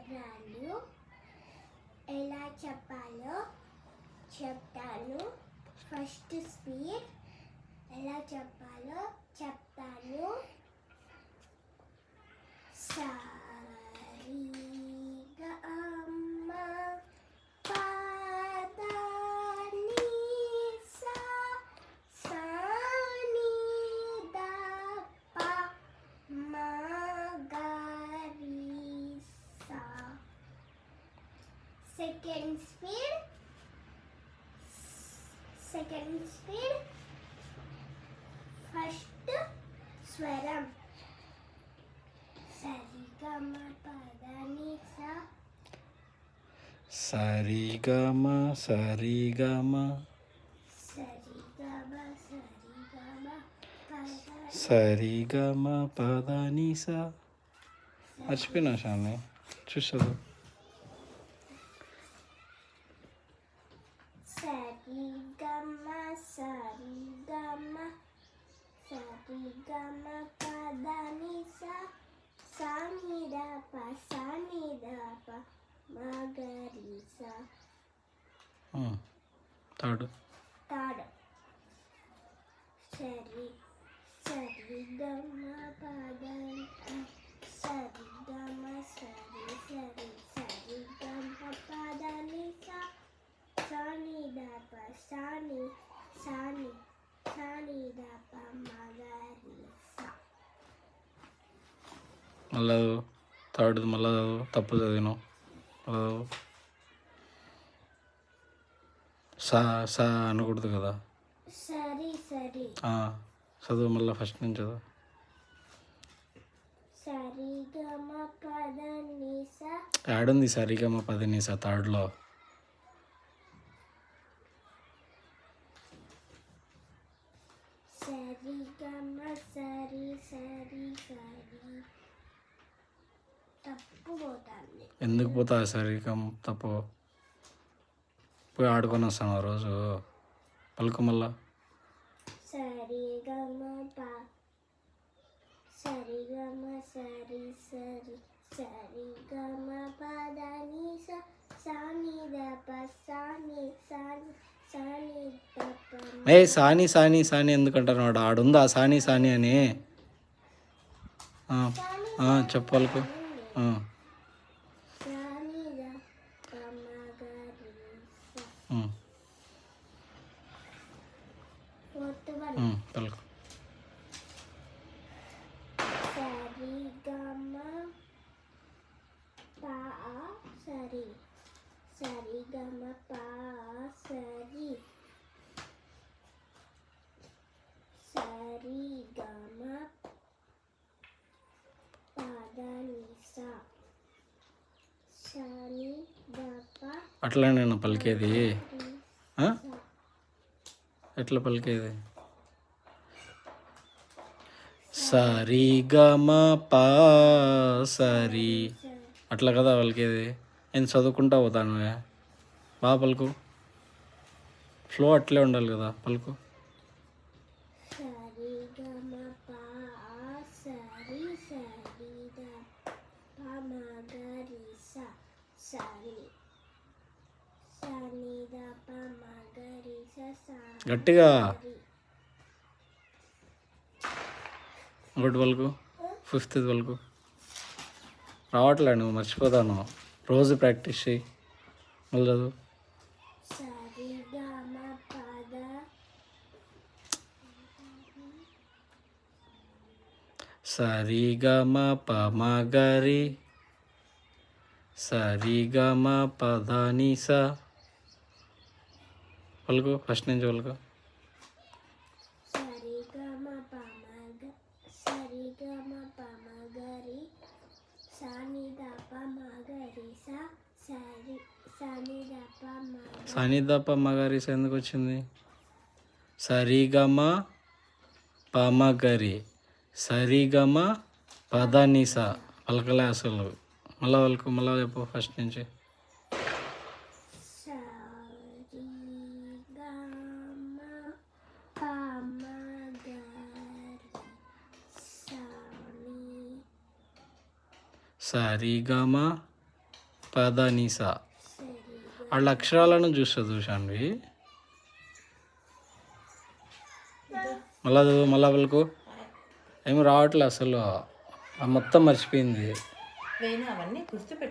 స్వరాలు ఎలా చెప్పాలో చెప్తాను. ఫస్ట్ స్పీడ్ ఎలా చెప్పాలో చెప్తాను. సారీ అమ్మ పాదని సా సాని దా పా మా గారి సా second speed second speed first స్వరం సరిగమ పదని సా సరిగమ సరిగమ సరిగమ సరిగమ సరిగమ పదనిస మర్చిపోయినా షాన్ని చూసావు సరిగమ సరిగమ సరిగమ పదని సా సానిద ప సానిద ప మగరి సా థర్డ్ తాడు సరి సరిగమ పదని సరిగమ సరి సరి సరిగమ పదని సా సాని దప సాని సాని సాని దప మగరి సా మళ్ళా థర్డ్ మళ్ళా తప్పు చదివినావు మళ్ళా చదువు. సా సా అనకూడదు కదా. చదువు మళ్ళీ ఫస్ట్ నుంచి చదువు. యాడుంది సరిగమ పదనిస థర్డ్లో? సరిగమ సరి సరి సరి. పోతుంది ఎందుకు పోతా సరిగమ తప్పు? పోయి ఆడుకొని వస్తాను ఆ రోజు. పలుకు మళ్ళా. ఏ సాని సాని సాని ఎందుకంటారు వాడు? ఆడుందా సాని సాని అని? ఆ, ఆ, చెప్పు పలుకు ఆ, సాని దప మగరి స ఉమ్, ఫోర్త్ వన్ ఉమ్, పలుకు సరిగమ పా సరి సరిగమ పా సరి సరిగమ పదని సా సని దప అట్లా నేను పలికేది? ఎట్లా పలికేది? సరి గమ పా సరి. అట్లా కదా పలికేది? నేను చదువుకుంటా పోతాను బాగా పలుకు. ఫ్లో అట్లే ఉండాలి కదా పలుకు. సరి సరి దప మగరి సా సని సని దప మగరి స సా గట్టిగా. ఒకటి పలుకు ఫిఫ్త్ పలుకు రావట్లే నువ్వు మర్చిపోతాను రోజు ప్రాక్టీస్ చేయి మళ్ళీ చదువు. సరిగమ పద సరి గమ పమ గరి సరి గమ పదని స పలుకు ఫస్ట్ నుంచి పలుకు సరిగమ పమగ సరిగమ పమగరి సని దప మగరి స సరి సని దప మగ సనిదప్ప మగరి స ఎందుకు వచ్చింది సరిగమ పమగరి సరిగమ పదనిస. పలకలే అసలు. మళ్ళా పలుకు మళ్ళా చెప్పు ఫస్ట్ నుంచి సరిగమ? పదనిస. వాళ్ళ అక్షరాలను చూస్తా చూసాండి మళ్ళా చదువు, మళ్ళా వాళ్ళకు ఏమి రావట్లే అసలు. ఆ మొత్తం మర్చిపోయింది. అవన్నీ గుర్తుపెట్టు